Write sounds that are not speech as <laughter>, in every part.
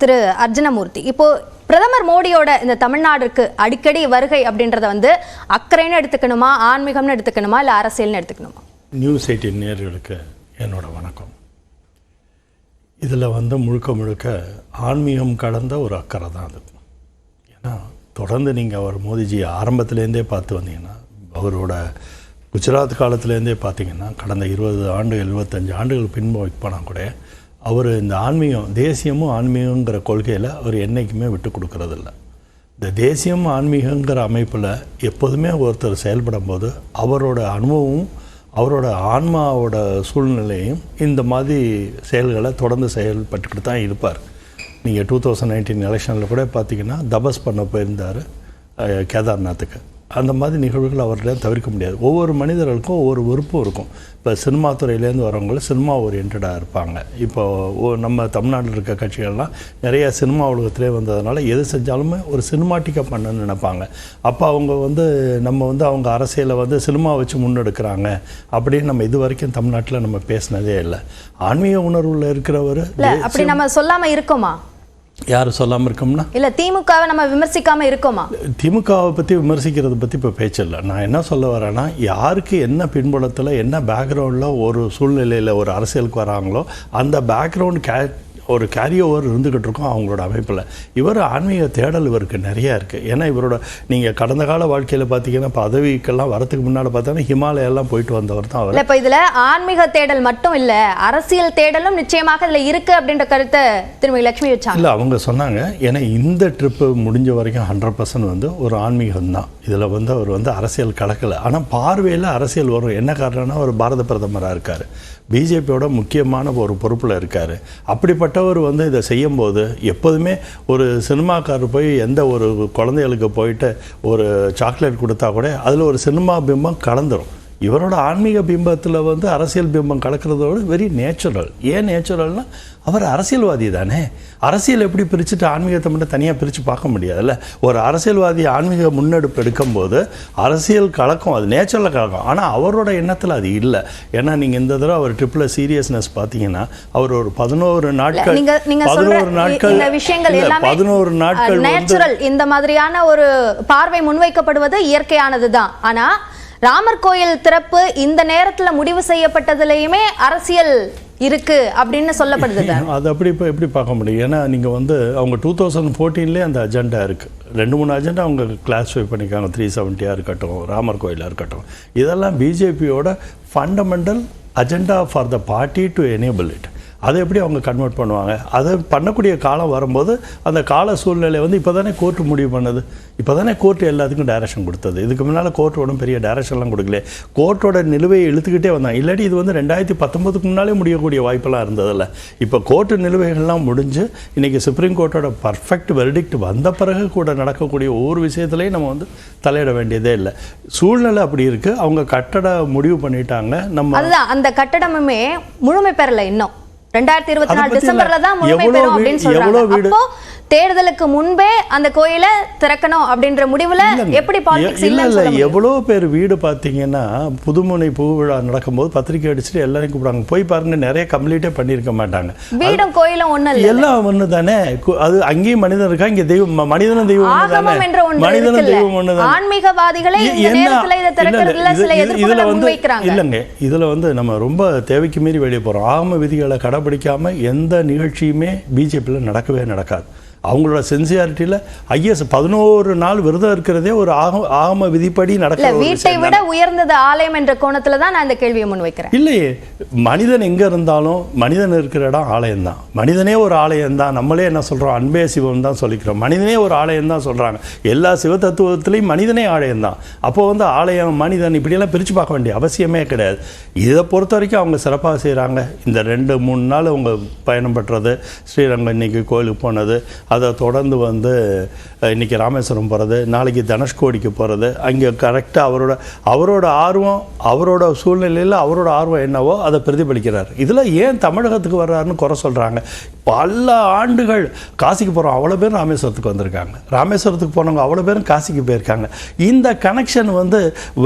திரு அர்ஜுனமூர்த்தி. இப்போ பிரதமர் மோடியோட இந்த தமிழ்நாடுக்கு அடிக்கடி வருகை அப்படின்றத வந்து அக்கறைன்னு எடுத்துக்கணுமா ஆன்மீகம்னு எடுத்துக்கணுமா இல்ல அரசியல்னு எடுத்துக்கணுமா? நியூஸ் எயிட்டின் நேர்களுக்கு என்னோட வணக்கம். இதில் வந்து முழுக்க முழுக்க ஆன்மீகம் கலந்த ஒரு அக்கறை தான் அது. ஏன்னா தொடர்ந்து நீங்கள் அவர் மோடிஜி ஆரம்பத்துலேருந்தே பார்த்து வந்தீங்கன்னா அவரோட குஜராத் காலத்துலேருந்தே பார்த்தீங்கன்னா கடந்த இருபது ஆண்டு எழுபத்தஞ்சு ஆண்டுகள் பின்பு போனால் கூட அவர் இந்த ஆன்மீகம் தேசியமும் ஆன்மீகங்கிற கொள்கையில் அவர் என்றைக்குமே விட்டு கொடுக்கறதில்ல. இந்த தேசியம் ஆன்மீகங்கிற அமைப்பில் எப்போதுமே ஒருத்தர் செயல்படும் போது அவரோட அனுபவமும் அவரோட ஆன்மாவோட சூழ்நிலையும் இந்த மாதிரி செயல்களை தொடர்ந்து செயல்பட்டுக்கிட்டு தான் இருப்பார். நீங்கள் டூ தௌசண்ட் நைன்டீன் எலெக்ஷனில் கூட பார்த்தீங்கன்னா தபஸ் பண்ண போயிருந்தார் கேதார்நாத்துக்கு. அந்த மாதிரி நிகழ்வுகள் அவர்கிட்ட தவிர்க்க முடியாது. ஒவ்வொரு மனிதர்களுக்கும் ஒவ்வொரு விருப்பம் இருக்கும். இப்போ சினிமா துறையிலேருந்து வரவங்க சினிமா ஓரியன்டாக இருப்பாங்க. இப்போ நம்ம தமிழ்நாட்டில் இருக்க கட்சிகள்லாம் நிறைய சினிமா உலகத்திலே வந்ததுனால எது செஞ்சாலுமே ஒரு சினிமாட்டிக்காக பண்ணணும்னு நினைப்பாங்க. அப்போ அவங்க வந்து நம்ம வந்து அவங்க அரசியலை வந்து சினிமா வச்சு முன்னெடுக்கிறாங்க அப்படின்னு நம்ம இது வரைக்கும் தமிழ்நாட்டில் நம்ம பேசினதே இல்லை. ஆன்மீக உணர்வில் இருக்கிறவர் அப்படி நம்ம சொல்லாம இருக்கோமா? யார் சொல்லாமல் இருக்கோம்னா? இல்ல திமுகவை நம்ம விமர்சிக்காம இருக்கோமா? திமுகவை பற்றி விமர்சிக்கிறத பற்றி இப்போ பேச்சில்லை நான் என்ன சொல்ல வரேன்னா யாருக்கு என்ன பின்புலத்தில் என்ன பேக்ரவுண்டில் ஒரு சூழ்நிலையில் ஒரு அரசியலுக்கு வராங்களோ அந்த பேக்ரவுண்ட் கே ஒரு கேரி ஓவர் இருந்துக்கிட்டு இருக்கும் அவங்களோட அமைப்பில். இவர் ஆன்மீக தேடல் இவருக்கு நிறையா இருக்குது ஏன்னா இவரோட நீங்கள் கடந்த கால வாழ்க்கையில் பார்த்தீங்கன்னா பதவிக்கெல்லாம் வரதுக்கு முன்னால் பார்த்தோன்னா ஹிமாலயெல்லாம் போயிட்டு வந்தவர் தான் அவர். இப்ப இதுல ஆன்மீக தேடல் மட்டும் இல்ல அரசியல் தேடலும் நிச்சயமாக இதுல இருக்கு அப்படின்ற கருத்தை திருமதி லட்சுமி வச்சாங்க. இல்லை அவங்க சொன்னாங்க ஏன்னா இந்த ட்ரிப்பு முடிஞ்ச வரைக்கும் ஹண்ட்ரட் பர்சன்ட் வந்து ஒரு ஆன்மீகம் தான். இதில் வந்து அவர் வந்து அரசியல் கலக்கலை. ஆனால் பார்வையில் அரசியல் வரும். என்ன காரணம்னா அவர் பாரத பிரதமராக இருக்கார். பிஜேபியோட முக்கியமான ஒரு பொறுப்பில் இருக்கார். அப்படிப்பட்டவர் வந்து இதை செய்யும்போது எப்போதுமே ஒரு சினிமாக்காரர் போய் எந்த ஒரு குழந்தைகளுக்கு போயிட்டு ஒரு சாக்லேட் கொடுத்தா கூட அதில் ஒரு சினிமா பிம்பம் கலந்துரும். இவரோட ஆன்மீக பிம்பத்தில் வந்து அரசியல் பிம்பம் கலக்கிறதோட வெரி நேச்சுரல். ஏன் நேச்சுரல்னா அவர் அரசியல்வாதி தானே. அரசியல் எப்படி பிரிச்சுட்டு ஆன்மீகத்தை மட்டும் தனியாக பிரித்து பார்க்க முடியாதுல்ல? ஒரு அரசியல்வாதி ஆன்மீக முன்னெடுப்பு எடுக்கும்போது அரசியல் கலக்கம் அது நேச்சுரலாக கலக்கும். ஆனால் அவரோட எண்ணத்தில் அது இல்லை. ஏன்னா நீங்கள் இந்த தடவை அவர் ட்ரிப்பில் சீரியஸ்னஸ் பார்த்தீங்கன்னா அவர் ஒரு பதினோரு நாட்கள் பதினோரு நாட்கள் இந்த விஷயங்கள் பதினோரு நாட்கள் நேச்சுரல் இந்த மாதிரியான ஒரு பார்வை முன்வைக்கப்படுவது இயற்கையானதுதான். ஆனா ராமர் கோயில் திறப்பு இந்த நேரத்துல முடிவு செய்யப்பட்டதுலயுமே அரசியல் இருக்கு அப்படின்னு சொல்லப்படுது <laughs> அது அப்படி இப்போ எப்படி பார்க்க முடியும்? ஏன்னா நீங்கள் வந்து அவங்க டூ தௌசண்ட் ஃபோர்டீன்லேயே அந்த அஜெண்டா இருக்குது ரெண்டு மூணு அஜெண்டா அவங்க கிளாஸிஃபை பண்ணிக்காங்க த்ரீ செவன்ட்டியாக இருக்கட்டும் ராமர் கோயிலாக இருக்கட்டும். இதெல்லாம் பிஜேபியோட fundamental agenda for the party to enable it அதை எப்படி அவங்க கன்வெர்ட் பண்ணுவாங்க? அதை பண்ணக்கூடிய காலம் வரும்போது அந்த கால சூழ்நிலை வந்து இப்போ தானே கோர்ட்டு முடிவு பண்ணுது. இப்போ தானே கோர்ட்டு எல்லாத்துக்கும் டைரக்ஷன் கொடுத்தது. இதுக்கு முன்னால் கோர்ட் ஒன்றும் பெரிய டைரக்ஷன்லாம் கொடுக்கல. கோர்ட்டோட நிலுவையை இழுத்துக்கிட்டே வந்தாங்க இல்லாட்டி இது வந்து ரெண்டாயிரத்தி பத்தொன்பதுக்கு முன்னாலே முடியக்கூடிய வாய்ப்பெல்லாம் இருந்ததில்ல. இப்போ கோர்ட்டு நிலுவைகள்லாம் முடிஞ்சு இன்றைக்கி சுப்ரீம் கோர்ட்டோட பர்ஃபெக்ட் வெர்டிக்ட் வந்த பிறகு கூட நடக்கக்கூடிய ஒவ்வொரு விஷயத்துலையும் நம்ம வந்து தலையிட வேண்டியதே இல்லை. சூழ்நிலை அப்படி இருக்குது அவங்க கட்டட முடிவு பண்ணிட்டாங்க. நம்ம அதுதான். அந்த கட்டடமுமே முழுமை பெறலை இன்னும். ரெண்டாயிரத்தி இருபத்தி நாலு டிசம்பர்ல தான். முழுமை பெறும் அப்படின்னு சொல்றாங்க அப்போ தேர்தலுக்கு முன்பே அந்த கோயிலை திறக்கணும் அப்படின்ற முடிவுல. எப்படி பாலிடிக்ஸ் இல்ல இல்ல? எவ்வளோ பேர் வீடு பார்த்தீங்கன்னா புதுமுனை புகுவிழா நடக்கும்போது பத்திரிக்கை அடிச்சுட்டு எல்லாரையும் கூப்பிடுவாங்க. போய் பாருங்க நிறைய கம்ப்ளீட்டே பண்ணியிருக்க மாட்டாங்க. வீடும் கோயிலும் ஒண்ணு எல்லாம் ஒன்று தானே அது அங்கேயும் மனிதன் இருக்கா? இங்கே தெய்வம் மனிதனும் தெய்வம் மனிதனும் தெய்வம் ஒன்று ஆன்மீகவாதிகளே இதுல வந்து இல்லைங்க. இதுல வந்து நம்ம ரொம்ப தேவைக்கு மீறி வெளியே போறோம். ஆகம விதிகளை கடைபிடிக்காம எந்த நிகழ்ச்சியுமே பிஜேபியில் நடக்கவே நடக்காது. அவங்களோட சென்சியாரிட்டியில் ஐஎஸ் பதினோரு நாள் விரதம் இருக்கிறதே ஒரு ஆக ஆகம விதிப்படி ஒரு வீட்டை விட உயர்ந்தது ஆலயம் என்ற கோணத்துல தான் நான் இந்த கேள்வியை முன்வைக்கிறேன். இல்லையே மனிதன் எங்க இருந்தாலும் மனிதன் இருக்கிற இடம் ஆலயம் தான் மனிதனே ஒரு ஆலயம் தான் நம்மளே என்ன சொல்றோம்? அன்பே சிவம் தான் சொல்லிக்கிறோம். மனிதனே ஒரு ஆலயம் தான் சொல்றாங்க. எல்லா சிவ தத்துவத்திலையும் மனிதனே ஆலயம் தான் அப்போ வந்து ஆலயம் மனிதன் இப்படியெல்லாம் பிரிச்சு பார்க்க வேண்டிய அவசியமே கிடையாது. இதை பொறுத்த வரைக்கும் அவங்க சிறப்பாக செய்கிறாங்க இந்த ரெண்டு மூணு நாள் அவங்க பயணம் பெற்றது ஸ்ரீரங்கம் இன்னைக்கு கோயிலுக்கு போனது அதை தொடர்ந்து வந்து இன்றைக்கி ராமேஸ்வரம் போகிறது நாளைக்கு தனுஷ்கோடிக்கு போகிறது அங்கே கரெக்டாக அவரோட அவரோட ஆர்வம் அவரோட சூழ்நிலையில் அவரோட ஆர்வம் என்னவோ அதை பிரதிபலிக்கிறார். இதில் ஏன் தமிழகத்துக்கு வர்றாருன்னு குறை சொல்கிறாங்க பல ஆண்டுகள் காசிக்கு போகிறோம் அவ்வளோ பேர் ராமேஸ்வரத்துக்கு வந்திருக்காங்க. ராமேஸ்வரத்துக்கு போனவங்க அவ்வளோ பேரும் காசிக்கு போயிருக்காங்க. இந்த கனெக்ஷன் வந்து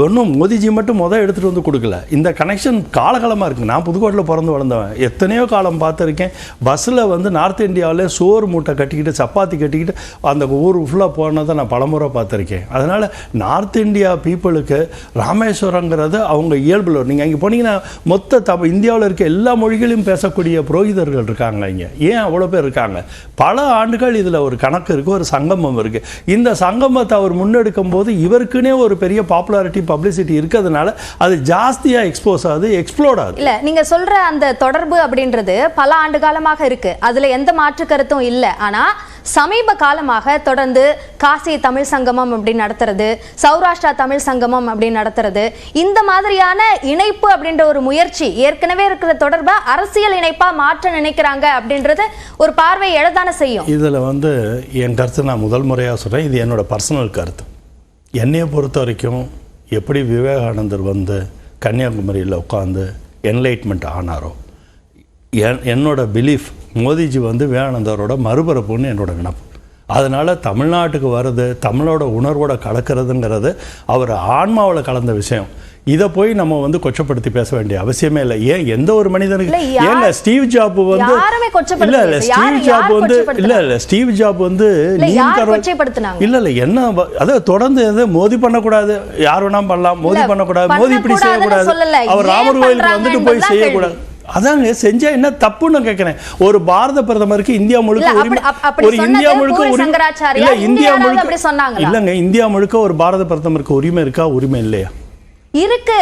ஒன்றும் மோதிஜி மட்டும் முதல் எடுத்துகிட்டு வந்து கொடுக்கல. இந்த கனெக்ஷன் காலகாலமாக இருக்குது நான் புதுக்கோட்டையில் பிறந்து வளர்ந்தவன். எத்தனையோ காலம் பார்த்துருக்கேன். பஸ்ஸில் வந்து நார்த் இந்தியாவிலே சோறு மூட்டை கட்டிக்கிட்டு சப்பாத்தி கட்டிக்கிட்டு அந்த ஊர் ஃபுல்லாக போனதை நான் பலமுறை பார்த்துருக்கேன். அதனால் நார்த் இந்தியா பீப்புளுக்கு ராமேஸ்வரங்கிறது அவங்க இயல்பில் நீங்கள் இங்கே போனீங்கன்னா மொத்த த இந்தியாவில் இருக்க எல்லா மொழிகளையும் பேசக்கூடிய புரோகிதர்கள் இருக்காங்க இங்கே. ஏன் அவ்வளோ பேர் இருக்காங்க? பல ஆண்டுகள் இதில் ஒரு கணக்கு இருக்குது ஒரு சங்கமம் இருக்குது இந்த சங்கமத்தை அவர் முன்னெடுக்கும் போது இவருக்குனே ஒரு பெரிய பாப்புலாரிட்டி பப்ளிசிட்டி இருக்கிறதுனால அது ஜாஸ்தியாக எக்ஸ்போஸ் ஆகுது எக்ஸ்ப்ளோர்ட் ஆகுது. இல்லை நீங்கள் சொல்கிற அந்த தொடர்பு அப்படின்றது பல ஆண்டு காலமாக இருக்குது அதில் எந்த மாற்று கருத்தும் இல்லை. ஆனால் சமீப காலமாக தொடர்ந்து காசி தமிழ் சங்கமம் அப்படி நடத்துறது சௌராஷ்டிரா தமிழ் சங்கமம் அப்படி நடத்துறது. இந்த மாதிரியான இணைப்பு அப்படின்ற ஒரு முயற்சி ஏற்கனவே இருக்கிற தொடர்பை அரசியல் இணைப்பா மாற்ற நினைக்கிறாங்க அப்படின்றது ஒரு பார்வை எழதானே செய்யும். இதில் வந்து என் கருத்து நான் முதல் முறையாக சொல்கிறேன் இது என்னோட பர்சனல் கருத்து. என்னையை பொறுத்த வரைக்கும் எப்படி விவேகானந்தர் வந்து கன்னியாகுமரியில் உட்காந்து என்லைட்மெண்ட் ஆனாரோ என் என்னோட பிலீஃப் மோதிஜி வந்து விவேகானந்தரோட மறுபிறப்புன்னு என்னோட நினப்பு அதனால் தமிழ்நாட்டுக்கு வர்றது தமிழோட உணர்வோட கலக்கிறதுங்கிறது அவர் ஆன்மாவில் கலந்த விஷயம். இதை போய் நம்ம வந்து கொச்சப்படுத்தி பேச வேண்டிய அவசியமே இல்லை. ஏன் எந்த ஒரு மனிதனுக்கு ஏங்க ஸ்டீவ் ஜாப் வந்து. இல்ல இல்ல ஸ்டீவ் ஜாப் வந்து? இல்ல இல்ல ஸ்டீவ் ஜாப் வந்து இல்ல? இல்ல இல்ல என்ன அதாவது தொடர்ந்து எது மோதி பண்ணக்கூடாது. யார் வேணா பண்ணலாம். மோதி பண்ணக்கூடாது. மோதி இப்படி செய்யக்கூடாது. அவர் ராமர் கோயிலுக்கு வந்துட்டு போய் செய்யக்கூடாது. அதாங்க செஞ்சா என்ன தப்புன்னு கேட்கிறேன் ஒரு பாரத பிரதமருக்கு இந்தியா முழுக்க உரிமை ஒரு இந்தியா முழுக்க உரிமை? இல்ல இந்தியா முழுக்க? இல்லங்க இந்தியா முழுக்க ஒரு பாரத பிரதமருக்கு உரிமை இருக்கா உரிமை இல்லையா இருக்கு.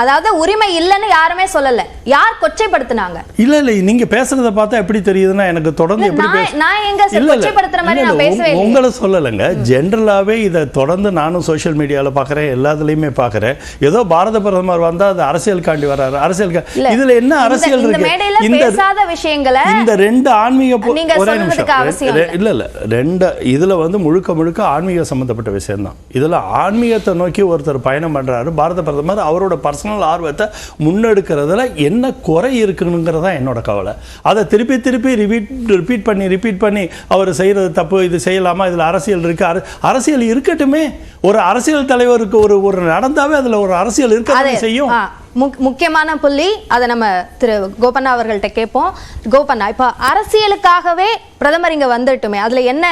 அதாவது உரிமை இல்லைன்னு யாருமே சொல்லல. யார் கொச்சைப்படுத்துனாங்க? இல்ல இல்ல நீங்க பேசுறத பார்த்தா எப்படி தெரியுதுன்னா எனக்கு தொடர்ந்து எப்படி நான் எங்க. கொச்சைப்படுத்துற மாதிரி நான் பேசவே உங்களை சொல்லலைங்க. ஜென்ரலாவே இதை தொடர்ந்து நானும் சோஷியல் மீடியால பார்க்கறேன் எல்லாத்துலயுமே பார்க்கறேன். ஏதோ பாரத பிரதமர் வந்தா அது அரசியலுக்காண்டி வராரு அரசியல் இதுல என்ன அரசியல் இருக்கு? இந்த பேசாத விஷயங்களை இந்த ரெண்டு ஆன்மீக நீங்க ஒரே சொல்றதுக்கு நிமிஷம். அவசியம் இல்ல. இல்ல ரெண்டு இதுல வந்து முழுக்க முழுக்க ஆன்மீக சம்பந்தப்பட்ட விஷயம் தான் இதுல ஆன்மீகத்தை நோக்கி ஒருத்தர் பயணம் பண்றாரு பாரத பிரதமர் அவரோட பர்சனல் ஆர்வத்தை முன்னெடுக்கிறதுல என்ன குறை இருக்குங்கிறதா என்னோட கவலை. அதை திருப்பி திருப்பி ரிப்பீட் ரிப்பீட் பண்ணி ரிப்பீட் பண்ணி அவர் செய்யறது தப்பு இது செய்யலாமா இதுல அரசியல் இருக்கு. அர- அரசியல் இருக்கட்டுமே. ஒரு அரசியல் தலைவருக்கு ஒரு ஒரு நடந்தாவே அதுல ஒரு அரசியல் இருக்க செய்யும். ஆ, முக்- முக்கியமான புள்ளி அதை நம்ம திரு கோபண்ணா அவர்கள்ட்ட கேட்போம். கோபண்ணா இப்போ அரசியலுக்காகவே பிரதமர் இங்க வந்துட்டுமே அதுல என்ன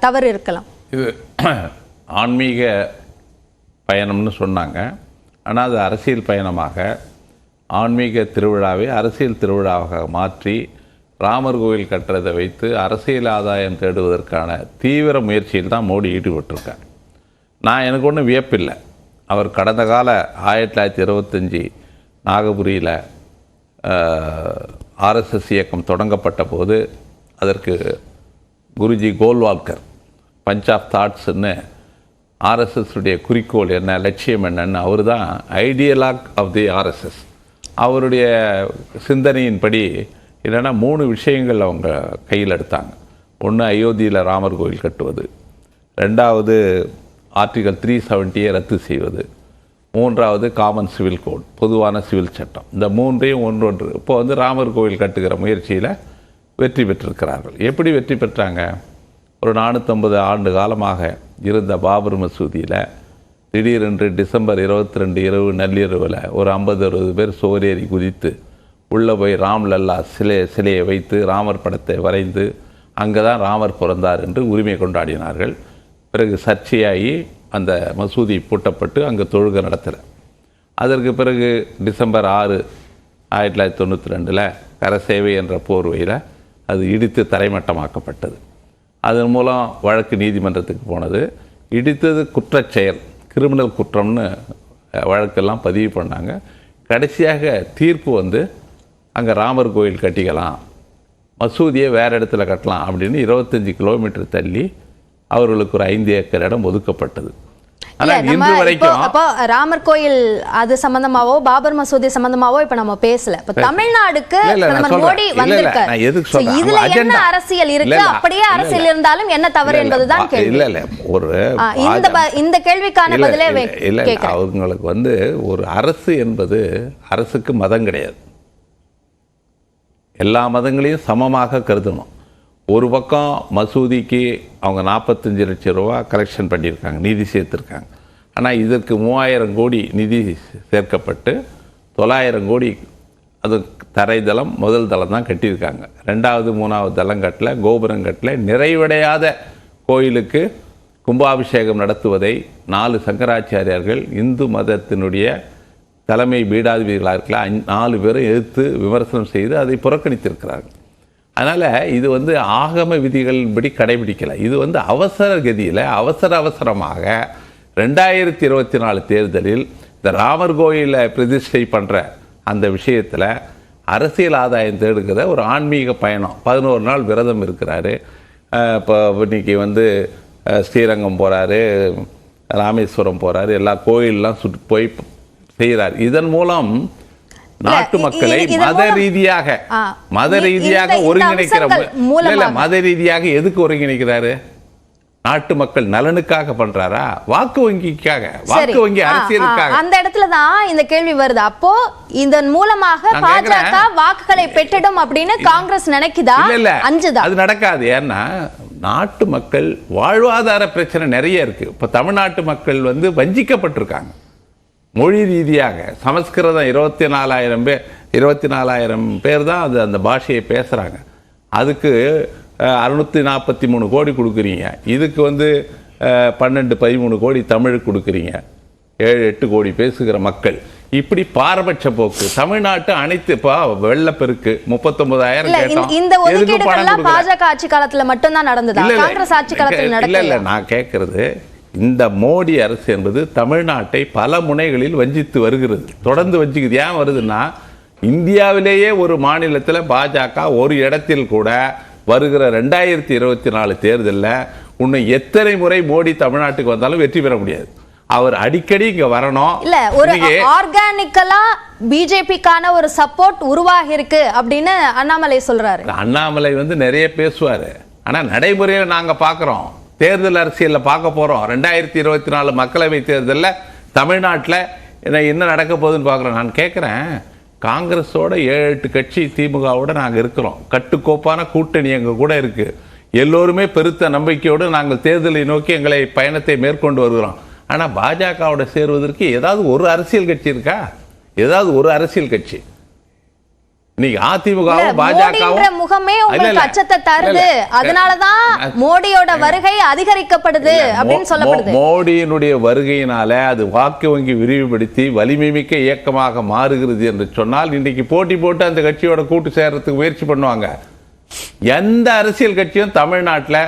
தவறு இருக்கலாம்? இது ஆன்மீக பயணம்னு சொன்னாங்க. ஆனால் அது அரசியல் பயணமாக ஆன்மீக திருவிழாவை அரசியல் திருவிழாவாக மாற்றி ராமர் கோவில் கட்டுறதை வைத்து அரசியல் ஆதாயம் தேடுவதற்கான தீவிர முயற்சியில் தான் மோடி ஈடுபட்டிருக்கார். நான் எனக்கு ஒன்றும் வியப்பில்லை. அவர் கடந்த கால ஆயிரத்தி தொள்ளாயிரத்தி இருபத்தஞ்சி நாகபுரியில் ஆர்எஸ்எஸ் இயக்கம் தொடங்கப்பட்ட போது அதற்கு குருஜி கோல்வால்கர் பஞ்ச் ஆஃப் தாட்ஸ்ன்னு ஆர்எஸ்எஸ்ஸுடைய குறிக்கோள் என்ன லட்சியம் என்னன்னு அவர் தான் ஐடியலாக் ஆஃப் தி ஆர்எஸ்எஸ் அவருடைய சிந்தனையின்படி என்னென்னா மூணு விஷயங்கள் அவங்க கையில் எடுத்தாங்க. ஒன்று அயோத்தியில் ராமர் கோயில் கட்டுவது. ரெண்டாவது ஆர்டிகல் த்ரீ செவன்ட்டியை ரத்து செய்வது. மூன்றாவது காமன் சிவில் கோட் பொதுவான சிவில் சட்டம். இந்த மூன்றையும் ஒன்றொன்று. இப்போ வந்து ராமர் கோவில் கட்டுகிற முயற்சியில் வெற்றி பெற்றிருக்கிறார்கள். எப்படி வெற்றி பெற்றாங்க? ஒரு நானூற்றம்பது ஆண்டு காலமாக இருந்த பாபர் மசூதியில் திடீரென்று டிசம்பர் இருபத்தி ரெண்டு இரவு நள்ளிரவில் ஒரு ஐம்பது அறுபது பேர் சோரேறி குதித்து உள்ளே போய் ராம் லல்லா சிலை சிலையை வைத்து ராமர் படத்தை வரைந்து அங்கே தான் ராமர் பிறந்தார் என்று உரிமை கொண்டாடினார்கள். பிறகு சர்ச்சையாகி அந்த மசூதி பூட்டப்பட்டு அங்கே தொழுக நடத்தலை. அதற்கு பிறகு டிசம்பர் ஆறு ஆயிரத்தி தொள்ளாயிரத்தி தொண்ணூற்றி ரெண்டில் கரசேவை என்ற போர்வையில் அது இடித்து தரைமட்டமாக்கப்பட்டது. அதன் மூலம் வழக்கு நீதிமன்றத்துக்கு போனது. இடித்தது குற்றச்செயல் கிரிமினல் குற்றம்னு வழக்கெல்லாம் பதிவு பண்ணாங்க. கடைசியாக தீர்ப்பு வந்து அங்கே ராமர் கோயில் கட்டிக்கலாம் மசூதியை வேறு இடத்துல கட்டலாம் அப்படின்னு இருபத்தஞ்சி கிலோமீட்டர் தள்ளி அவர்களுக்கு ஒரு ஐந்து ஏக்கர் இடம் ஒதுக்கப்பட்டது. அப்போ ராமர் கோயில் அது சம்பந்தமாவோ பாபர் மசூதி சம்பந்தமாவோ இப்ப நம்ம பேசல. இப்ப தமிழ்நாடுக்கு. மோடி வந்திருக்காரு? இதுல என்ன அரசியல் இருக்கு? அப்படியே அரசியல். இருந்தாலும் என்ன தவறு என்பதுதான் கேள்வி. இல்ல ஒரு இந்த இந்த கேள்விக்கான பதிலே இல்ல, அவங்களுக்கு வந்து ஒரு அரசு என்பது அரசுக்கு மதம் கிடையாது. எல்லா மதங்களையும் சமமாக கருதணும். ஒரு பக்கம் மசூதிக்கு அவங்க நாற்பத்தஞ்சு லட்சம் ரூபா கலெக்ஷன் பண்ணியிருக்காங்க நிதி சேர்த்துருக்காங்க. ஆனால் இதற்கு மூவாயிரம் கோடி நிதி சேர்க்கப்பட்டு தொள்ளாயிரம் கோடி அது தரைதளம் முதல் தளம் தான் கட்டியிருக்காங்க. ரெண்டாவது மூணாவது தளம் கட்டல கோபுரம் கட்டல. நிறைவடையாத கோயிலுக்கு கும்பாபிஷேகம் நடத்துவதை நாலு சங்கராச்சாரியார்கள் இந்து மதத்தினுடைய தலைமை பீடாதிபதிகளாக இருக்கலாம் நாலு பேரும் எதிர்த்து விமர்சனம் செய்து அதை புறக்கணித்திருக்கிறார்கள். அதனால் இது வந்து ஆகம விதிகளின்படி கடைபிடிக்கலை. இது வந்து அவசர கதியில் அவசர அவசரமாக ரெண்டாயிரத்தி இருபத்தி நாலு தேர்தலில் இந்த ராமர் கோயிலை பிரதிஷ்டை பண்ணுற அந்த விஷயத்தில் அரசியல் ஆதாயம் தேடுகிற ஒரு ஆன்மீக பயணம். பதினோரு நாள் விரதம் இருக்கிறாரு. இப்போ இன்னைக்கு வந்து ஸ்ரீரங்கம் போகிறாரு ராமேஸ்வரம் போகிறாரு எல்லா கோயிலெலாம் சுட்டு போய் செய்கிறார் இதன் மூலம் நாட்டு மக்களை மத ரீதியாக. மத ரீதியாக ஒருங்கிணைக்கிற இல்ல. மத ரீதியாக எதுக்கு ஒருங்கிணைக்கிறாரு? நாட்டு மக்கள் நலனுக்காக பண்றாரா? வாக்கு வங்கிக்காக. வாக்கு வங்கி அரசியலுக்காக. அந்த இடத்துல தான் இந்த கேள்வி வருது. அப்போ இதன் மூலமாக பாஜக. வாக்குகளை பெற்றிடும் அப்படின்னு காங்கிரஸ் நினைக்குதா? இல்ல. அஞ்சுதா? அது நடக்காது. ஏன்னா நாட்டு மக்கள் வாழ்வாதார பிரச்சனை நிறைய இருக்கு. இப்ப தமிழ்நாட்டு மக்கள் வந்து வஞ்சிக்கப்பட்டிருக்காங்க. மொழி ரீதியாக சமஸ்கிருதம் இருபத்தி நாலாயிரம் பேர் இருபத்தி நாலாயிரம் பேர் தான் அது அந்த பாஷையை பேசுறாங்க. அதுக்கு அறுநூத்தி நாற்பத்தி மூணு கோடி கொடுக்குறீங்க. இதுக்கு வந்து பன்னெண்டு பதிமூணு கோடி தமிழ் கொடுக்குறீங்க. ஏழு எட்டு கோடி பேசுகிற மக்கள். இப்படி பாரபட்ச போக்கு. தமிழ்நாட்டு அனைத்து வெள்ளப்பெருக்கு முப்பத்தொன்பதாயிரம் கேட்டோம். இந்த ஒதுக்கீடுகள்லாம். பாஜக ஆட்சி காலத்துல மட்டும்தான் நடந்ததா. காங்கிரஸ் ஆட்சி காலத்துல இல்ல நடக்கல இல்ல நான் கேட்கறது இந்த மோடி அரசு என்பது தமிழ்நாட்டை பல முனைகளில் வஞ்சித்து வருகிறது. தொடர்ந்து வஞ்சிக்குது. ஏன் வருதுன்னா இந்தியாவிலேயே ஒரு மாநிலத்தில் பாஜக ஒரு இடத்தில் கூட வருகிற ரெண்டாயிரத்தி இருபத்தி நாலு தேர்தலில் உன்னை எத்தனை முறை மோடி தமிழ்நாட்டுக்கு வந்தாலும் வெற்றி பெற முடியாது. அவர் அடிக்கடி இங்க வரணும். இல்ல ஒரு ஆர்கானிக்கலா பிஜேபிக்கான ஒரு சப்போர்ட் உருவாகி இருக்கு அப்படின்னு அண்ணாமலை சொல்றாரு. அண்ணாமலை வந்து நிறைய பேசுவார். ஆனால் நடைமுறையில் நாங்கள் பார்க்குறோம் தேர்தல் அரசியலில் பார்க்க போகிறோம் ரெண்டாயிரத்தி இருபத்தி நாலு மக்களவை தேர்தலில் தமிழ்நாட்டில் என்ன என்ன நடக்க போகுதுன்னு பார்க்குறோம். நான் கேட்குறேன் காங்கிரஸோட ஏழு எட்டு கட்சி திமுகவோட நாங்கள் இருக்கிறோம். கட்டுக்கோப்பான கூட்டணி எங்கள் கூட இருக்குது எல்லோருமே பெருத்த நம்பிக்கையோடு நாங்கள் தேர்தலை நோக்கி எங்களை பயணத்தை மேற்கொண்டு வருகிறோம். ஆனால் பாஜகவோட சேருவதற்கு ஏதாவது ஒரு அரசியல் கட்சி இருக்கா? ஏதாவது ஒரு அரசியல் கட்சி. இல்ல, அதிமுகவும் பாஜகவும் முகமே உங்களுக்கு. அச்சத்தை தருது. அதனாலதான். மோடியோட வருகை அதிகரிக்கப்படுது அப்படின்னு சொல்லப்படுது மோடியினுடைய வருகையினால அது வாக்கு வங்கி விரிவுபடுத்தி வலிமை மிக்க இயக்கமாக மாறுகிறது என்று சொன்னால் இன்னைக்கு போட்டி போட்டு அந்த கட்சியோட கூட்டு சேர்றதுக்கு முயற்சி பண்ணுவாங்க எந்த அரசியல் கட்சியும் தமிழ்நாட்டில்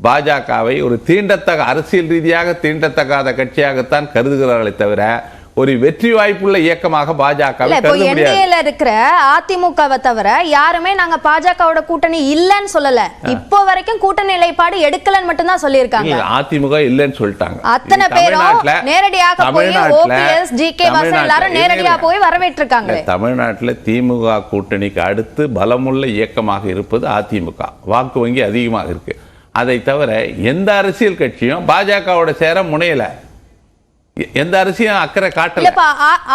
பாஜகவை ஒரு தீண்டத்தக்க அரசியல் ரீதியாக தீண்டத்தக்காத கட்சியாகத்தான் கருதுகிறார்களே தவிர ஒரு வெற்றி வாய்ப்புள்ள இயக்கமாக என்டிஏல இருக்கிற அதிமுகவை தவிர யாருமே நாங்க பாஜகவோட கூட்டணி இல்லன்னு சொல்லல. இப்போ வரைக்கும் கூட்டணி நிலைப்பாடு எடுக்கலன்னு மட்டும்தான் சொல்லியிருக்காங்க. இல்ல, அதிமுக இல்லைன்னு சொல்லிட்டாங்க. அத்தனை பேரும் தமிழ்நாட்டுல- நேரடியாக போய் ஓபிஎஸ் ஜி கே வாசன் எல்லாரும் நேரடியா இருங்க. போய் வரவேற்றிருக்காங்க தமிழ்நாட்டுல திமுக கூட்டணிக்கு அடுத்து பலமுள்ள இயக்கமாக இருப்பது அதிமுக. வாக்கு வங்கி அதிகமாக இருக்கு. அதை தவிர எந்த அரசியல் கட்சியும் பாஜகவோட சேர முனையல. எந்த அரசியும் அக்கறை காட்டல.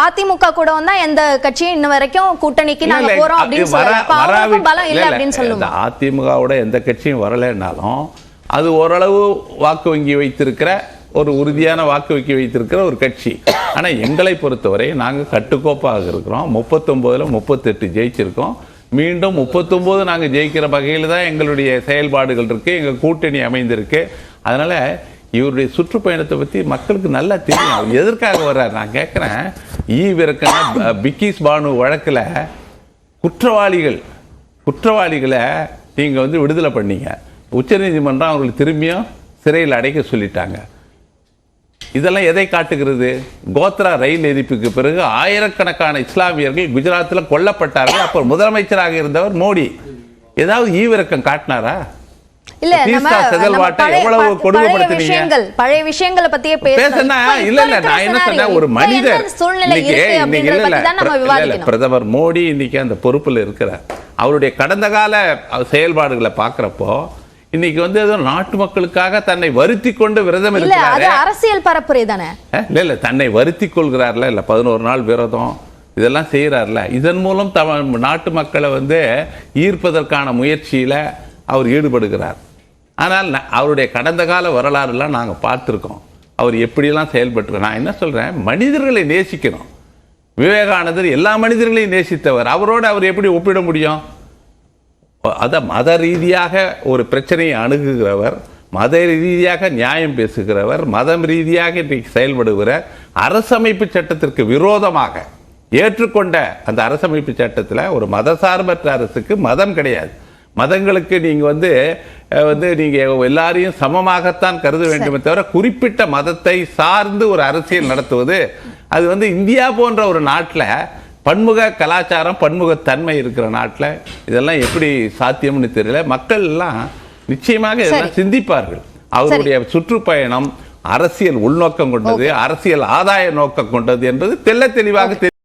அதிமுக கூட வந்தா எந்த கட்சியும் இன்ன வரைக்கும் கூட்டணிக்கு நாங்க போறோம் அப்படின்னு வராவிட்- பலம் இல்ல அப்படின்னு சொல்லுவோம் அதிமுகவோட எந்த கட்சியும் வரலைன்னாலும் அது ஓரளவு வாக்கு வங்கி வைத்திருக்கிற ஒரு உறுதியான வாக்கு வங்கி வைத்திருக்கிற ஒரு கட்சி. ஆனா எங்களை பொறுத்தவரை நாங்க கட்டுக்கோப்பாக இருக்கிறோம். முப்பத்தொன்பதுல முப்பத்தெட்டு ஜெயிச்சிருக்கோம். மீண்டும் முப்பத்தொன்பது நாங்க ஜெயிக்கிற வகையில் தான் எங்களுடைய செயல்பாடுகள் இருக்கு எங்க கூட்டணி அமைந்திருக்கு. அதனால இவருடைய சுற்றுப்பயணத்தை பற்றி மக்களுக்கு நல்லா தெரியும். அவர் எதற்காக வர்றார்? நான் கேட்குறேன் ஈவிரக்கன பிக்கிஸ் பானு வழக்கில் குற்றவாளிகள் குற்றவாளிகளை நீங்கள் வந்து விடுதலை பண்ணீங்க. உச்சநீதிமன்றம் அவங்களுக்கு திரும்பியும் சிறையில் அடைக்க சொல்லிட்டாங்க. இதெல்லாம் எதை காட்டுகிறது? கோத்ரா ரயில் எரிப்புக்கு பிறகு ஆயிரக்கணக்கான இஸ்லாமியர்கள் குஜராத்தில் கொல்லப்பட்டார்கள். அப்போ முதலமைச்சராக இருந்தவர் மோடி. ஏதாவது ஈவிரக்கம் காட்டினாரா? இல்ல நம்ம எவ்வளவு விஷயங்கள் பழைய விஷயங்களை பத்தியே பேசணும். இல்ல இல்ல நான் என்ன சொன்னேன்? ஒரு மனிதர் சூழ்நிலை பிரதமர் மோடி இன்னைக்கு அந்த பொறுப்புல இருக்கிறார். அவருடைய கடந்த கால செயல்பாடுகளை பார்க்கறப்போ இன்னைக்கு வந்து ஏதோ நாட்டு மக்களுக்காக தன்னை வருத்தி கொண்டு விரதம் இல்ல அது இருக்கிறாரு அரசியல் பரப்புரை தானே? இல்ல இல்ல தன்னை வருத்தி கொள்கிறார்ல இல்ல பதினோரு நாள் விரதம் இதெல்லாம் செய்யறாருல இதன் மூலம் தமிழ் நாட்டு மக்களை வந்து ஈர்ப்பதற்கான முயற்சியில அவர் ஈடுபடுகிறார். ஆனால் அவருடைய கடந்த கால வரலாறுலாம் நாங்கள் பார்த்துருக்கோம். அவர் எப்படியெல்லாம் செயல்பட்டு நான் என்ன சொல்கிறேன் மனிதர்களை நேசிக்கணும் விவேகானந்தர் எல்லா மனிதர்களையும் நேசித்தவர். அவரோடு அவர் எப்படி ஒப்பிட முடியும்? அதை மத ரீதியாக ஒரு பிரச்சனையை அணுகுகிறவர் மத ரீதியாக நியாயம் பேசுகிறவர் மதம் ரீதியாக இன்றைக்கு செயல்படுகிற அரசமைப்பு சட்டத்திற்கு விரோதமாக ஏற்றுக்கொண்ட அந்த அரசமைப்பு சட்டத்தில் ஒரு மதசார்பற்ற அரசுக்கு மதம் கிடையாது. மதங்களுக்கு நீங்க வந்து வந்து நீங்க எல்லாரையும் சமமாகத்தான் கருத வேண்டுமே தவிர குறிப்பிட்ட மதத்தை சார்ந்து ஒரு அரசியல் நடத்துவது அது வந்து இந்தியா போன்ற ஒரு நாட்டில் பன்முக கலாச்சாரம் பன்முகத்தன்மை இருக்கிற நாட்டில் இதெல்லாம் எப்படி சாத்தியம்னு தெரியல. மக்கள் எல்லாம் நிச்சயமாக இதெல்லாம் சிந்திப்பார்கள். அவருடைய சுற்றுப்பயணம் அரசியல் உள்நோக்கம் கொண்டது அரசியல் ஆதாய நோக்கம் கொண்டது என்பது தெள்ள தெளிவாக தெரியும்